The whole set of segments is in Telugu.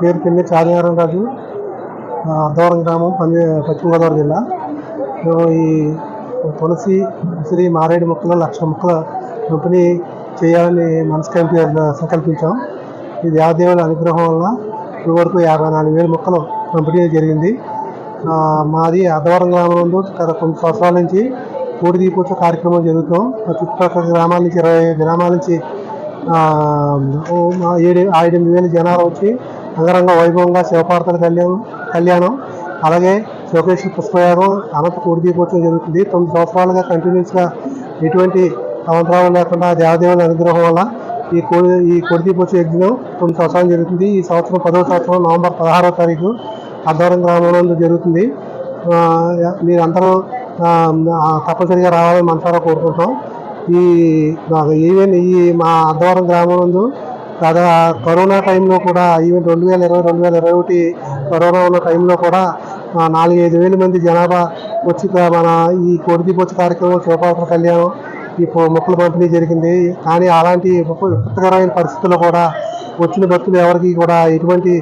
పేరు పిన్ని చార్యారం రాజు అర్ధవరం గ్రామం పంది పశ్చిమ గోదావరి జిల్లా. మేము ఈ తులసి ఉసిరి మారేడు మొక్కలు లక్ష మొక్కల పంపిణీ చేయాలని మనసు కంపి సంకల్పించాం. ఈ దేవదేవుల అనుగ్రహం వల్ల ఇప్పటి వరకు యాభై నాలుగు వేల మొక్కలు పంపిణీ జరిగింది. మాది అర్ధవరం గ్రామం కొన్ని సంవత్సరాల నుంచి కోడి దీపోత్సవ కార్యక్రమం జరుగుతాం చుట్టుపక్కల గ్రామాల నుంచి ఇరవై గ్రామాల నుంచి ఆ, ఏడు ఎనిమిది వేల జనాలు వచ్చి అంగరంగ వైభవంగా శివపార్తల కళ్యాణం కళ్యాణం అలాగే శివకేశ్వర పుష్పయాగం అనంత కోడి దీపోత్సవం జరుగుతుంది. తొమ్మిది సంవత్సరాలుగా కంటిన్యూస్గా ఎటువంటి అవంతరాలు లేకుండా దేవదేవుల అనుగ్రహం వల్ల ఈ కోడి ఈ కోడి దీపోత్సవ యజ్ఞం తొమ్మిది సంవత్సరాలు జరుగుతుంది. ఈ సంవత్సరం పదవ సంవత్సరం నవంబర్ పదహారవ తారీఖు అర్ధవరం గ్రామంలో జరుగుతుంది. మీరందరూ తప్పనిసరిగా రావాలని మనసారా కోరుకుంటాం ఈ ఈవెన్ ఈ మా అర్ధవరం గ్రామం నందు కదా కరోనా టైంలో కూడా ఈవెన్ రెండు వేల ఇరవై రెండు వేల ఇరవై ఒకటి కరోనా ఉన్న టైంలో కూడా నాలుగైదు వేల మంది జనాభా వచ్చి మన ఈ కోడి కార్యక్రమం శివపాత్ర కళ్యాణం ఈ మొక్కల పంపిణీ జరిగింది. కానీ అలాంటి విపత్కరమైన పరిస్థితుల్లో కూడా వచ్చిన భక్తులు ఎవరికి కూడా ఎటువంటి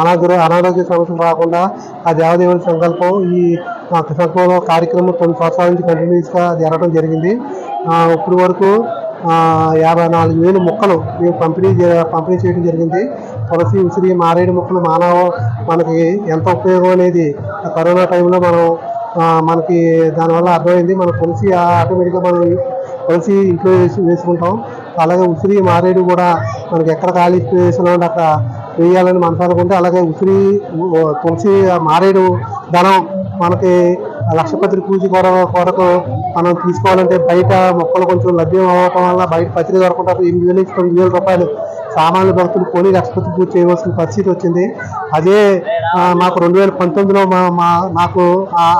అనాగ్ర అనారోగ్య సమస్యలు రాకుండా ఆ దేవదేవుని సంకల్పం ఈ సంకల్పంలో కార్యక్రమం తొమ్మిది సంవత్సరాల నుంచి కంటిన్యూస్గా జరగడం జరిగింది. ఇప్పటి వరకు యాభై నాలుగు వేలు మొక్కలు మేము పంపిణీ పంపిణీ చేయడం జరిగింది. తులసి ఉసిరి మారేడు మొక్కలు మానవ మనకి ఎంత ఉపయోగం అనేది కరోనా టైంలో మనం మనకి దానివల్ల అర్థమైంది. మన తులసి ఆటోమేటిక్గా మనం తులసి ఇంట్లో వేసి వేసుకుంటాం. అలాగే ఉసిరి మారేడు కూడా మనకి ఎక్కడ ఖాళీ ప్రదేశంలో అక్కడ వేయాలని మనసు అనుకుంటే అలాగే ఉసిరి తులసి మారేడు ధనం మనకి లక్షపత్రి పూజ కొరకు కొరకు మనం తీసుకోవాలంటే బయట మొక్కలు కొంచెం లభ్యం అవ్వటం వల్ల బయట పత్రిక దొరకకుండా ఎనిమిది వేల నుంచి తొమ్మిది వేల రూపాయలు సామాన్య భక్తులు కొని లక్షపతి పూజ చేయవలసిన పరిస్థితి వచ్చింది. అదే మాకు రెండు వేల పంతొమ్మిదిలో మా మా నాకు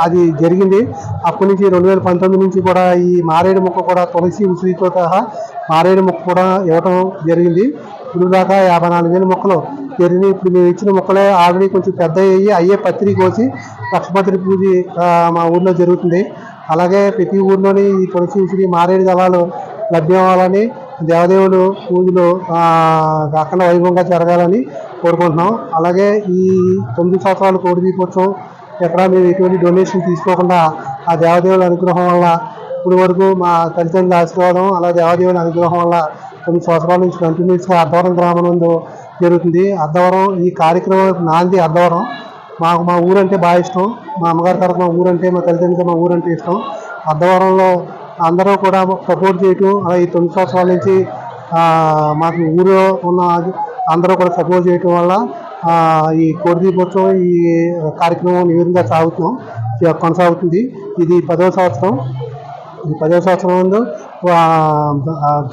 అది జరిగింది. అప్పటి నుంచి రెండు వేల పంతొమ్మిది నుంచి కూడా ఈ మారేడు మొక్క కూడా తులసి ఉసిరితో సహా మారేడు మొక్క కూడా ఇవ్వటం జరిగింది. ఇప్పుడు దాకా యాభై నాలుగు వేల మొక్కలు జరిగినాయి. ఇప్పుడు మేము ఇచ్చిన మొక్కలే ఆల్రెడీ కొంచెం పెద్ద అయ్యి అయ్యే పత్రి కోసి లక్షపత్రి పూజ మా ఊర్లో జరుగుతుంది. అలాగే ప్రతి ఊర్లోని ఈ తులసి శ్రీ మారేడు దళాలు లభ్యమవ్వాలని దేవదేవులు పూజలు ఆ, అఖండ వైభవంగా జరగాలని కోరుకుంటున్నాం. అలాగే ఈ తొమ్మిది సంవత్సరాలు కోడి దీపోత్సవం ఎక్కడ మేము ఎటువంటి డొనేషన్ తీసుకోకుండా ఆ దేవదేవుల అనుగ్రహం వల్ల ఇప్పుడు వరకు మా తల్లిదండ్రుల ఆశీర్వాదం అలా దేవదేవుల అనుగ్రహం వల్ల తొమ్మిది సంవత్సరాల నుంచి కంటిన్యూస్గా అర్ధవరం గ్రామం జరుగుతుంది. అద్దవరం ఈ కార్యక్రమం నాంది అద్దవరం మాకు మా ఊరంటే బాగా ఇష్టం. మా అమ్మగారి తరఫున మా ఊరంటే మా తల్లిదండ్రులకి మా ఊరంటే ఇష్టం. అద్దవరంలో అందరూ కూడా సపోర్ట్ చేయటం అలా ఈ తొమ్మిది సంవత్సరాల నుంచి మాకు ఊరిలో ఉన్న అందరూ కూడా సపోర్ట్ చేయటం వల్ల ఈ కోడి దీపోత్సవం ఈ కార్యక్రమం ఈ విధంగా సాగుతున్నాం కొనసాగుతుంది. ఇది పదవ సంవత్సరం. ఈ పదవ సంవత్సరం ముందు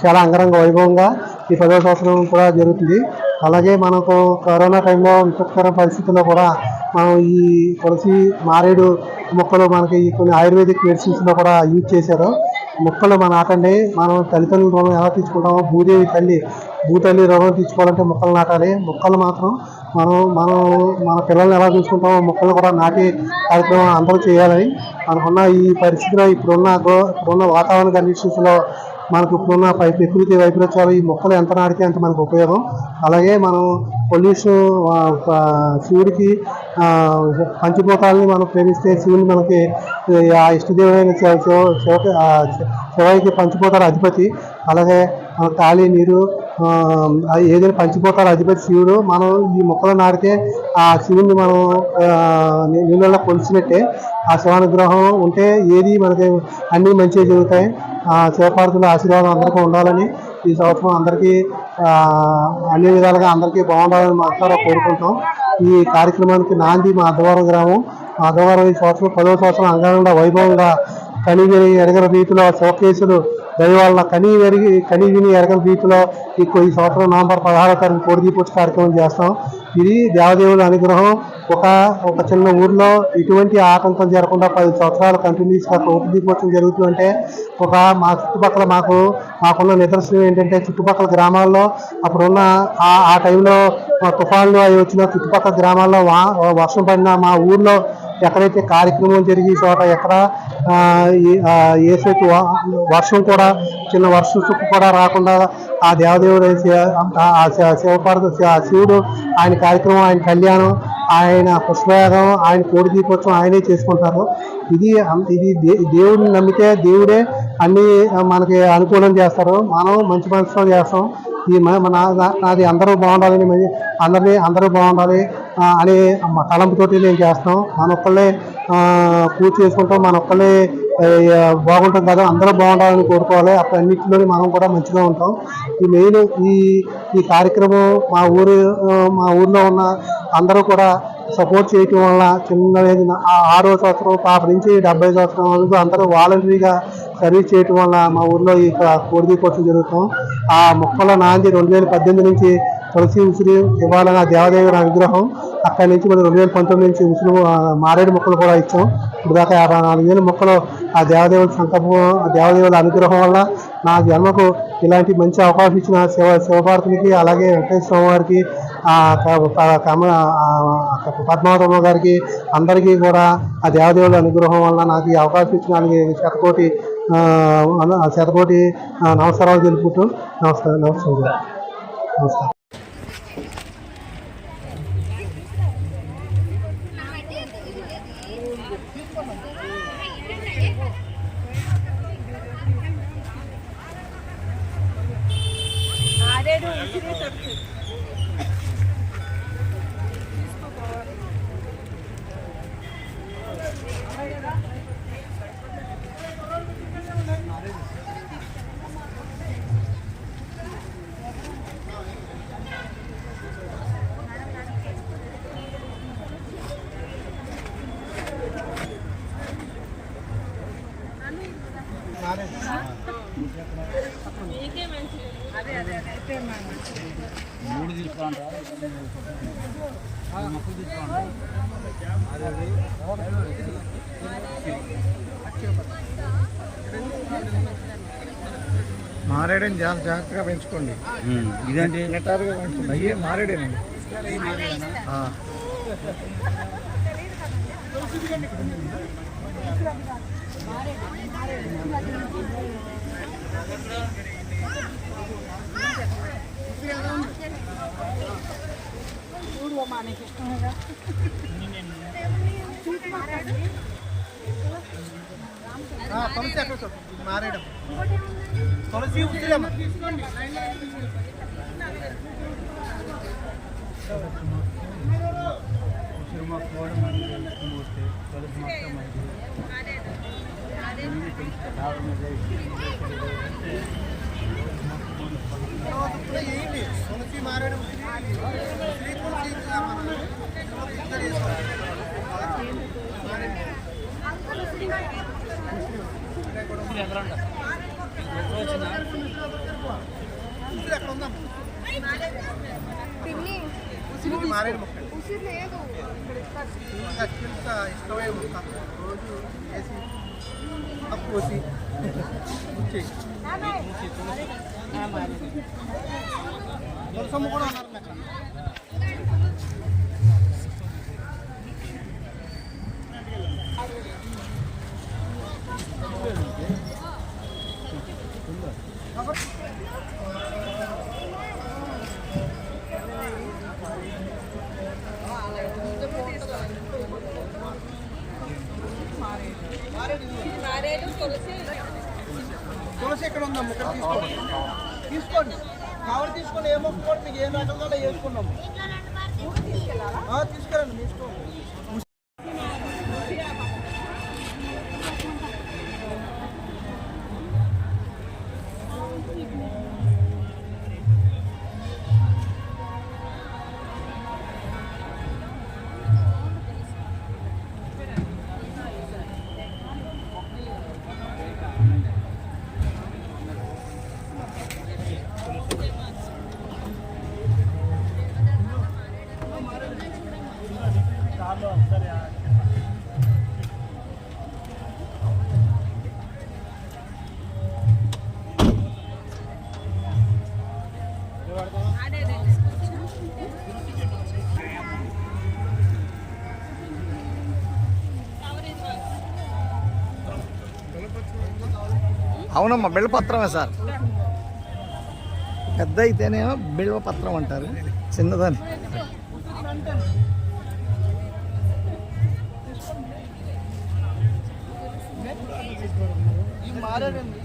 చాలా అంగరంగ వైభవంగా ఈ పదవ సంవత్సరం కూడా జరుగుతుంది. అలాగే మనకు కరోనా టైంలో విపత్కర పరిస్థితుల్లో కూడా మనం ఈ తులసి మారేడు మొక్కలు మనకి కొన్ని ఆయుర్వేదిక్ మెడిసిన్స్లో కూడా యూజ్ చేశారు. మొక్కలు మన నాటండి. మనం తల్లిదండ్రుల రుణం ఎలా తీసుకుంటామో భూదేవి తల్లి భూతల్లి రుణం తీసుకోవాలంటే మొక్కలు నాటాలి. మొక్కలు మాత్రం మనం మనం మన పిల్లల్ని ఎలా చూసుకుంటామో మొక్కలు కూడా నాటి కార్యక్రమం అందరూ చేయాలని మనకున్న ఈ పరిస్థితిలో ఇప్పుడున్న గో- ఇప్పుడున్న వాతావరణ కండిషన్స్లో మనకు ఇప్పుడున్న పై ప్రకృతి వైపరీత్యాలు ఈ మొక్కలు ఎంత నాటితే అంత మనకు ఉపయోగం. అలాగే మనం పొల్యూషన్ శివుడికి పంచభూతాలని మనం ప్రేమిస్తే శివుని మనకి ఆ ఇష్టదేవుడైన శివ శివ- పంచభూతాల అధిపతి. అలాగే మన గాలి నీరు ఏదైనా పంచిపోతారు అధిపతి శివుడు. మనం ఈ మొక్కలు నాటితే ఆ శివుడిని మనం నీళ్ళలో కొలిచినట్టే ఆ శివానుగ్రహం ఉంటే ఏది మనకి అన్నీ మంచిగా జరుగుతాయి. ఆ శివపార్వతుల ఆశీర్వాదం అందరికీ ఉండాలని ఈ సంవత్సరం అందరికీ అన్ని విధాలుగా అందరికీ బాగుండాలని మనసారా కోరుకుంటాం. ఈ కార్యక్రమానికి నాంది మా అద్దవరం గ్రామం. మా అద్దవరం ఈ సంవత్సరం పదవ సంవత్సరం అంగరంగ వైభవంగా కనిగిరి ఎరగర రీతిలో శోకేసులు దైవాల కని వెరిగి కని విని ఎరగని రీతిలో ఈ ఈ సంవత్సరం నవంబర్ పదహారో తారీఖు కోడి కార్యక్రమం చేస్తాం. ఇది దేవదేవుల అనుగ్రహం. ఒక ఒక చిన్న ఊర్లో ఎటువంటి ఆటంకం జరగకుండా పది సంవత్సరాలు కంటిన్యూస్గా కోడి దీపోత్సవం జరుగుతుందంటే ఒక మా చుట్టుపక్కల మాకు మాకున్న నిదర్శనం ఏంటంటే చుట్టుపక్కల గ్రామాల్లో అప్పుడున్న ఆ ఆ టైంలో మా తుఫాన్లు అవి వచ్చిన చుట్టుపక్కల గ్రామాల్లో వర్షం పడిన మా ఊర్లో ఎక్కడైతే కార్యక్రమం జరిగే చోట ఎక్కడ ఆ, ఏసైతే వర్షం కూడా చిన్న వర్షం చుక్క కూడా రాకుండా ఆ దేవదేవుడు ఆ శివుడు ఆయన కార్యక్రమం ఆయన కళ్యాణం ఆయన పుష్పయాగం ఆయన కోడి దీపోత్సవం ఆయనే చేసుకుంటారు. ఇది ఇది దే- దేవుడిని నమ్మితే దేవుడే అన్ని మనకి అనుకూలం చేస్తారు. మనం మంచి మనసుతో చేస్తాం. ఈ మన నా- నాది అందరూ బాగుండాలని అందరినీ అందరూ బాగుండాలి. అనే మా తలంపుతోటి నేను చేస్తాం మన ఒక్కళ్ళే పూర్తి చేసుకుంటాం. మన ఒక్కళ్ళే బాగుంటుంది కదా అందరూ బాగుండాలని కోరుకోవాలి. అప్పుడు మనం కూడా మంచిగా ఉంటాం. ఈ మెయిన్ ఈ ఈ కార్యక్రమం మా ఊరు మా ఊర్లో ఉన్న అందరూ కూడా సపోర్ట్ చేయటం వల్ల చిన్న ఆరో సంవత్సరం పాప నుంచి డెబ్బై సంవత్సరం వరకు అందరూ వాలంటరీగా సర్వీస్ చేయటం వల్ల మా ఊర్లో ఈ కోడిది కోసం జరుగుతాం. ఆ మొక్కల నాంది రెండు వేల పద్దెనిమిది నుంచి తులసి ఉసిరి ఇవ్వాలన్న దేవదేవుని అనుగ్రహం అక్కడి నుంచి మనం రెండు వేల పంతొమ్మిది నుంచి ఉసిరి మారేడు మొక్కలు కూడా ఇచ్చాం. ఇప్పుడు దాకా యాభై నాలుగు వేల మొక్కలు ఆ దేవదేవుని సంకల్పం ఆ దేవదేవుల అనుగ్రహం వల్ల నా జన్మకు ఇలాంటి మంచి అవకాశం ఇచ్చిన శివ శివభారతునికి అలాగే వెంకటేశ్వర స్వామి వారికి పద్మావతమ్మ గారికి అందరికీ కూడా ఆ దేవదేవుల అనుగ్రహం వల్ల నాకు ఈ అవకాశం ఇచ్చిన వాళ్ళకి శతకోటి ఆ, శతకోటి నమస్కారాలు తెలుపుతూ నమస్కారం నమస్కారం. నమస్కారం ఆరేడు ఉసిరి తొట్టు మీకే మంచిది అదే అదే అదే అయితే మంచిది మూడు తీసుకోండి మొక్కలు తీసుకోండి మారేడని చాలా జాగ్రత్తగా పెంచుకోండి. ఇదేంటి? నిటారుగా పెంచుకోండి. అయ్యే మారేడేనండి ఆ. తులసి ఎక్కడ మారేడు తులసి ఉసిరమ్మ మొక్క కూడా మంచిది వస్తే తులసి మొక్క మంచిది తులసి మారేడు ఉసిరి తులసి పిన్ని ఉసిరి మారేడు మొక్క ఉసిరి లేదు అత్యంత ఇష్టమైన మొక్క రోజు వేసి అప్పుసి తులసమ్మ కూడా ఉన్నారు అక్కడ తులసి ఎక్కడ ఉందమ్మ? ఇక్కడ తీసుకోండి. తీసుకోండి. కావాలి తీసుకొని ఏ మొక్క కూడా మీకు ఏ రకంగా వేసుకున్నాము. ఆ, తీసుకెళ్ళండి తీసుకోండి కార్లో అవునమ్మా బిళ్ళపత్రమే సార్. పెద్ద అయితేనేమో బిళ్ళపత్రం అంటారు. చిన్నదని. మారేడండి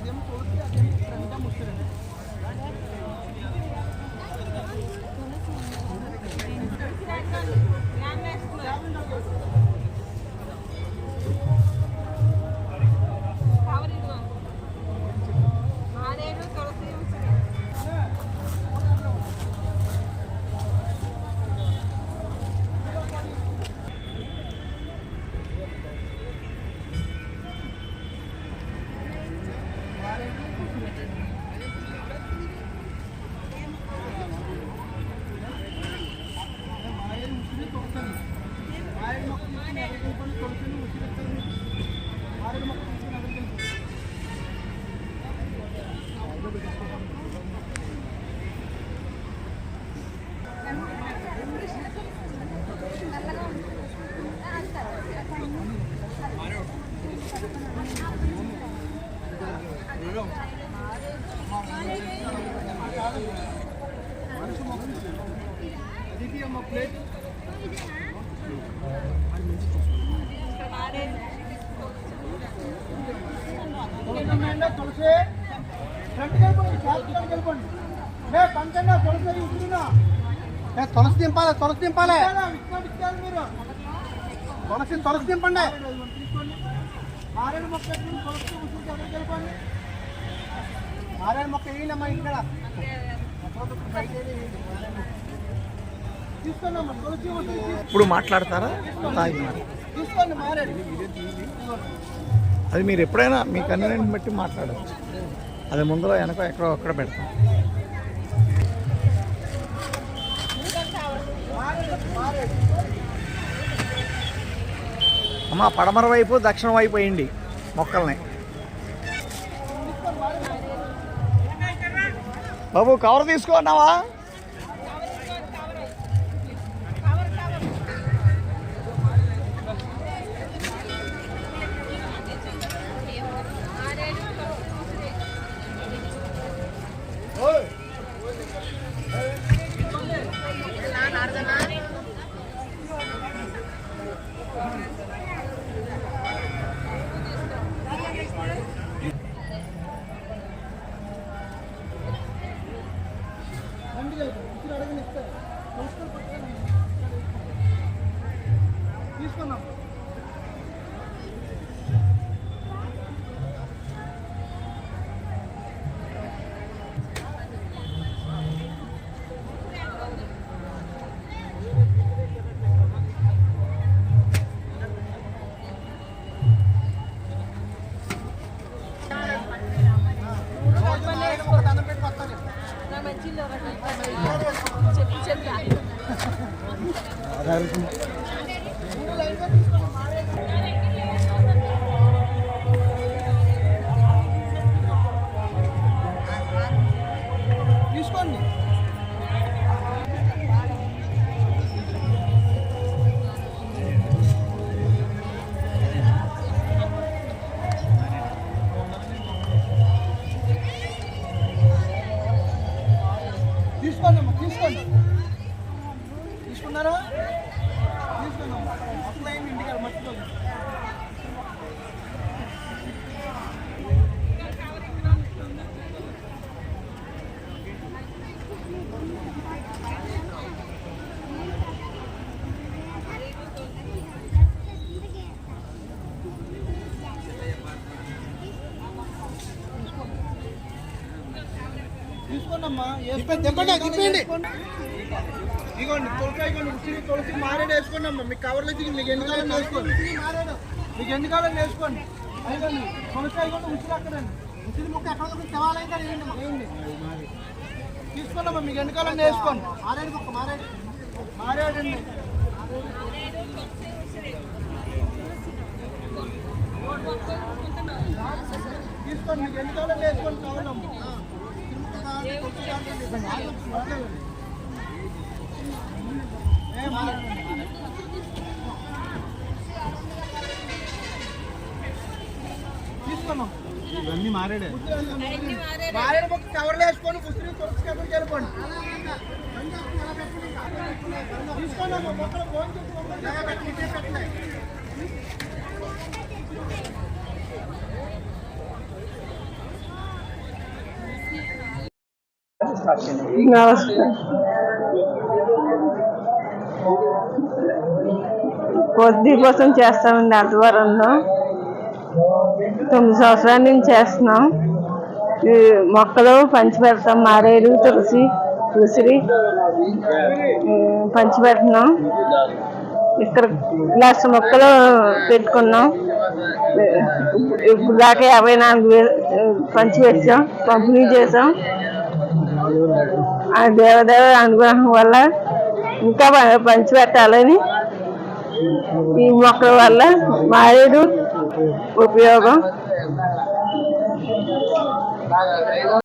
తులసి ఫ్రంట్కి వెళ్ళిపోండి క్యాప్కి వెళ్ళిపోండి మే పంచంగా తులసి ఇస్తున్నా ఏ తులసి దింపాలి తులసి దింపాలి. మీరు? తులసి తులసి దింపండి. మారేడు మొక్క ఎత్తుకుని తులసి ఉసురు దగ్గరికి వెళ్ళిపోండి మారేడు మొక్క వేయలేమ్మా ఇక్కడ. ఇప్పుడు మాట్లాడతారా. తీసుకోండి మారేడు. అది మీరు ఎప్పుడైనా మీ కన్వీనియంట్ బట్టి మాట్లాడవచ్చు అది ముందులో వెనక ఎక్కడో అక్కడ పెడతాం. అమ్మ పడమర వైపు దక్షిణ వైపు వేయండి మొక్కల్ని. బాబు కవర్ తీసుకున్నావా ఇగోండి తులకాయ ఉసిరి తులసి మారేడు వేసుకోండి అమ్మా. మీకు కవర్లో దిగి మీకు ఎన్ని కాలం వేసుకోండి మీకు ఎన్ని కాలం వేసుకోండి అయిపోండి తులకాయ కొన్ని ఉసిరి అక్కడండి ఉసిరి ముక్క ఎక్కడ తెవాలైతే వేయండి అమ్మా, వేయండి. తీసుకోండి అమ్మా మీకు ఎన్ని కాలం వేసుకోండి మారేడు ముక్క మారేడు. మారేడు అండి. తీసుకోండి మీకు ఎన్ని కాలం వేసుకోండి కావాలమ్మా ఇవన్నీ మారేడే. అన్ని మారే మారేడు మొక్క కవర్లో వేసుకొని ఉసిరి తులసి కవర్కి వెళ్ళిపోండి తీసుకోండి అమ్మ, మొక్కలు ఫోన్ చేసి మొక్కలు జాగా పెట్టి, ఇటే పెట్టలే. నమస్కారం కొద్ది కోసం చేస్తామండి ఆదివారంలో. తొమ్మిది సంవత్సరాల నుంచి చేస్తున్నాం. మొక్కలు పంచి పెడతాం మారేడు తులసి ఉసిరి పంచి పెడుతున్నాం ఇక్కడ లక్ష మొక్కలు పెట్టుకున్నాం. ఇప్పుడు దాకా యాభై నాలుగు పంచి పెట్టాం పంపిణీ చేసాం ఆ దేవదేవ అనుగ్రహం వల్ల ఇంకా పంచిపెట్టాలని పంచి పెట్టాలని ఈ మొక్కల వల్ల మారేడు ఉపయోగం.